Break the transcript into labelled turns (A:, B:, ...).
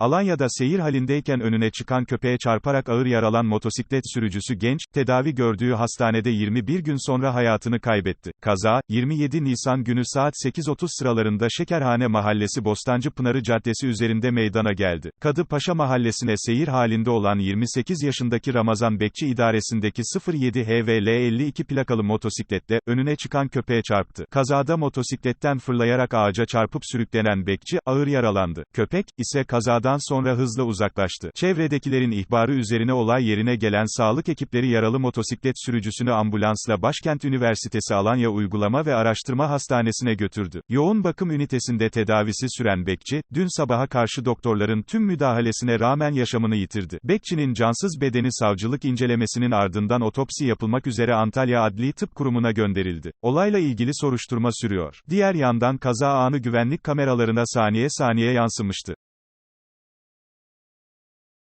A: Alanya'da seyir halindeyken önüne çıkan köpeğe çarparak ağır yaralan motosiklet sürücüsü genç, tedavi gördüğü hastanede 21 gün sonra hayatını kaybetti. Kaza, 27 Nisan günü saat 8.30 sıralarında Şekerhane Mahallesi Bostancı Pınarı Caddesi üzerinde meydana geldi. Kadı Paşa Mahallesi'ne seyir halinde olan 28 yaşındaki Ramazan Bekçi idaresindeki 07 HVL 52 plakalı motosikletle, önüne çıkan köpeğe çarptı. Kazada motosikletten fırlayarak ağaca çarpıp sürüklenen Bekçi, ağır yaralandı. Köpek, ise kazadan sonra hızla uzaklaştı. Çevredekilerin ihbarı üzerine olay yerine gelen sağlık ekipleri yaralı motosiklet sürücüsünü ambulansla Başkent Üniversitesi Alanya Uygulama ve Araştırma Hastanesi'ne götürdü. Yoğun bakım ünitesinde tedavisi süren Bekçi, dün sabaha karşı doktorların tüm müdahalesine rağmen yaşamını yitirdi. Bekçinin cansız bedeni savcılık incelemesinin ardından otopsi yapılmak üzere Antalya Adli Tıp Kurumu'na gönderildi. Olayla ilgili soruşturma sürüyor. Diğer yandan kaza anı güvenlik kameralarına saniye saniye yansımıştı.